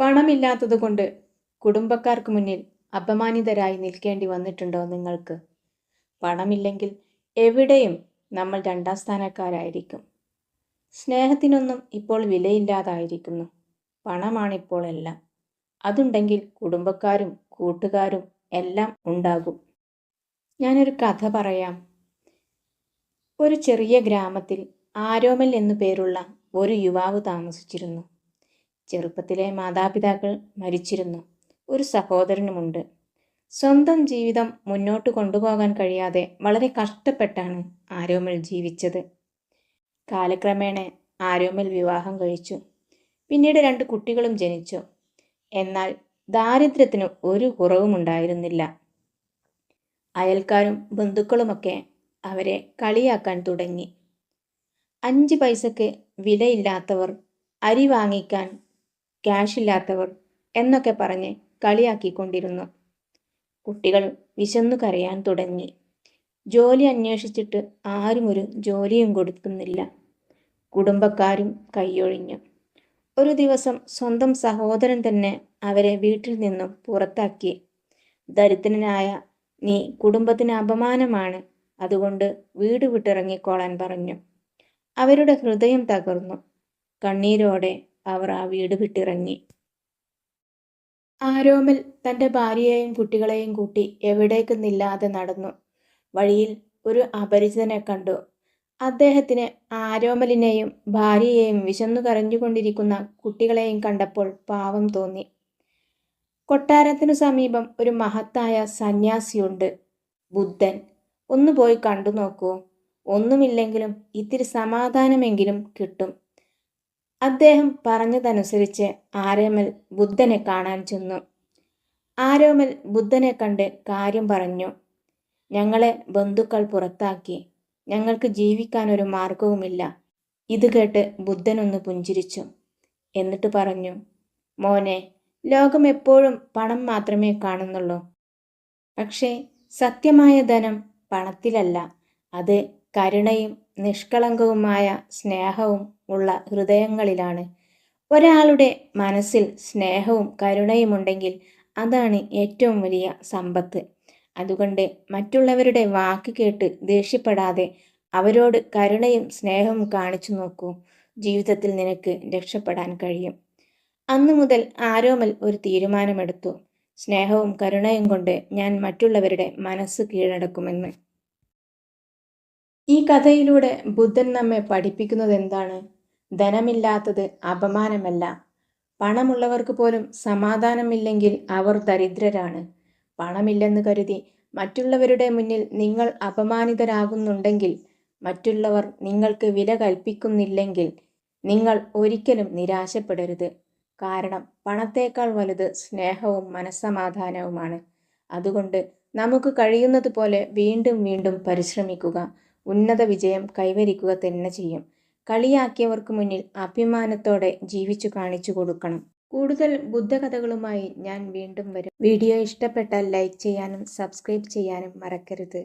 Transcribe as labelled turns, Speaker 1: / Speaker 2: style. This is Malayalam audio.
Speaker 1: പണമില്ലാത്തതുകൊണ്ട് കുടുംബക്കാർക്ക് മുന്നിൽ അപമാനിതരായി നിൽക്കേണ്ടി വന്നിട്ടുണ്ടോ നിങ്ങൾക്ക്? പണമില്ലെങ്കിൽ എവിടെയും നമ്മൾ രണ്ടാം സ്ഥാനക്കാരായിരിക്കും. സ്നേഹത്തിനൊന്നും ഇപ്പോൾ വിലയില്ലാതായിരിക്കുന്നു. പണമാണിപ്പോൾ എല്ലാം. അതുണ്ടെങ്കിൽ കുടുംബക്കാരും കൂട്ടുകാരും എല്ലാം ഉണ്ടാകും. ഞാനൊരു കഥ പറയാം. ഒരു ചെറിയ ഗ്രാമത്തിൽ ആരോമൽ എന്നു പേരുള്ള ഒരു യുവാവ് താമസിച്ചിരുന്നു. ചെറുപ്പത്തിലെ മാതാപിതാക്കൾ മരിച്ചിരുന്നു. ഒരു സഹോദരനുമുണ്ട്. സ്വന്തം ജീവിതം മുന്നോട്ട് കൊണ്ടുപോകാൻ കഴിയാതെ വളരെ കഷ്ടപ്പെട്ടാണ് ആരോമൽ ജീവിച്ചത്. കാലക്രമേണ ആരോമൽ വിവാഹം കഴിച്ചു. പിന്നീട് രണ്ട് കുട്ടികളും ജനിച്ചു. എന്നാൽ ദാരിദ്ര്യത്തിന് ഒരു കുറവുമുണ്ടായിരുന്നില്ല അയൽക്കാരും ബന്ധുക്കളുമൊക്കെ അവരെ കളിയാക്കാൻ തുടങ്ങി. അഞ്ച് പൈസക്ക് വിലയില്ലാത്തവർ അരി വാങ്ങിക്കാൻ ക്യാഷ് ഇല്ലാത്തവർ എന്നൊക്കെ പറഞ്ഞ് കളിയാക്കിക്കൊണ്ടിരുന്നു. കുട്ടികൾ വിശന്നു കരയാൻ തുടങ്ങി. ജോലി അന്വേഷിച്ചിട്ട് ആരും ഒരു ജോലിയും കൊടുക്കുന്നില്ല. കുടുംബക്കാരും കൈയൊഴിഞ്ഞു. ഒരു ദിവസം സ്വന്തം സഹോദരൻ തന്നെ അവരെ വീട്ടിൽ നിന്നും പുറത്താക്കി. ദരിദ്രനായ നീ കുടുംബത്തിന് അപമാനമാണ്. അതുകൊണ്ട് വീട് വിട്ടിറങ്ങിക്കോളാൻ പറഞ്ഞു. അവരുടെ ഹൃദയം തകർന്നു. കണ്ണീരോടെ അവർ ആ വീട് വിട്ടിറങ്ങി. ആരോമൽ തന്റെ ഭാര്യയെയും കുട്ടികളെയും കൂട്ടി എവിടേക്കെന്നില്ലാതെ നടന്നു. വഴിയിൽ ഒരു അപരിചിതനെ കണ്ടു. അദ്ദേഹത്തിന് ആരോമലിനെയും ഭാര്യയെയും വിശന്നു കരഞ്ഞുകൊണ്ടിരിക്കുന്ന കുട്ടികളെയും കണ്ടപ്പോൾ പാവം തോന്നി. കൊട്ടാരത്തിനു സമീപം ഒരു മഹത്തായ സന്യാസിയുണ്ട്. ബുദ്ധൻ. ഒന്ന് പോയി കണ്ടു നോക്കൂ. ഒന്നുമില്ലെങ്കിലും ഇത്തിരി സമാധാനമെങ്കിലും കിട്ടും. അദ്ദേഹം പറഞ്ഞതനുസരിച്ച് ആരോമൽ ബുദ്ധനെ കാണാൻ ചെന്നു. ആരോമൽ ബുദ്ധനെ കണ്ട് കാര്യം പറഞ്ഞു. ഞങ്ങളെ ബന്ധുക്കൾ പുറത്താക്കി. ഞങ്ങൾക്ക് ജീവിക്കാൻ ഒരു മാർഗവുമില്ല ഇത് കേട്ട് ബുദ്ധനൊന്ന് പുഞ്ചിരിച്ചു. എന്നിട്ട് പറഞ്ഞു മോനെ ലോകം എപ്പോഴും പണം മാത്രമേ കാണുന്നുള്ളൂ. പക്ഷേ സത്യമായ ധനം പണത്തിലല്ല. അത് കരുണയും നിഷ്കളങ്കവുമായ സ്നേഹവും ഉള്ള ഹൃദയങ്ങളിലാണ്. ഒരാളുടെ മനസ്സിൽ സ്നേഹവും കരുണയും ഉണ്ടെങ്കിൽ അതാണ് ഏറ്റവും വലിയ സമ്പത്ത്. അതുകൊണ്ട് മറ്റുള്ളവരുടെ വാക്ക് കേട്ട് ദേഷ്യപ്പെടാതെ അവരോട് കരുണയും സ്നേഹവും കാണിച്ചു നോക്കൂ. ജീവിതത്തിൽ നിനക്ക് രക്ഷപ്പെടാൻ കഴിയും. അന്നു മുതൽ ആരോമൽ ഒരു തീരുമാനമെടുത്തു. സ്നേഹവും കരുണയും കൊണ്ട് ഞാൻ മറ്റുള്ളവരുടെ മനസ്സ് കീഴടക്കുമെന്ന്. ഈ കഥയിലൂടെ ബുദ്ധൻ നമ്മെ പഠിപ്പിക്കുന്നത് എന്താണ് ധനമില്ലാത്തത് അപമാനമല്ല. പണമുള്ളവർക്ക് പോലും സമാധാനമില്ലെങ്കിൽ അവർ ദരിദ്രരാണ്. പണമില്ലെന്ന് കരുതി മറ്റുള്ളവരുടെ മുന്നിൽ നിങ്ങൾ അപമാനിതരാകുന്നുണ്ടെങ്കിൽ മറ്റുള്ളവർ നിങ്ങൾക്ക് വില കൽപ്പിക്കുന്നില്ലെങ്കിൽ നിങ്ങൾ ഒരിക്കലും നിരാശപ്പെടരുത്. കാരണം പണത്തേക്കാൾ വലുത് സ്നേഹവും മനസ്സമാധാനവുമാണ്. അതുകൊണ്ട് നമുക്ക് കഴിയുന്നത് പോലെ വീണ്ടും വീണ്ടും പരിശ്രമിക്കുക. ഉന്നത വിജയം കൈവരിക്കുക തന്നെ ചെയ്യും. കളിയാക്കിയവർക്ക് മുന്നിൽ അഭിമാനത്തോടെ ജീവിച്ചു കാണിച്ചു കൊടുക്കണം. കൂടുതൽ ബുദ്ധകഥകളുമായി ഞാൻ വീണ്ടും വരും. വീഡിയോ ഇഷ്ടപ്പെട്ടാൽ ലൈക്ക് ചെയ്യാനും സബ്സ്ക്രൈബ് ചെയ്യാനും മറക്കരുത്.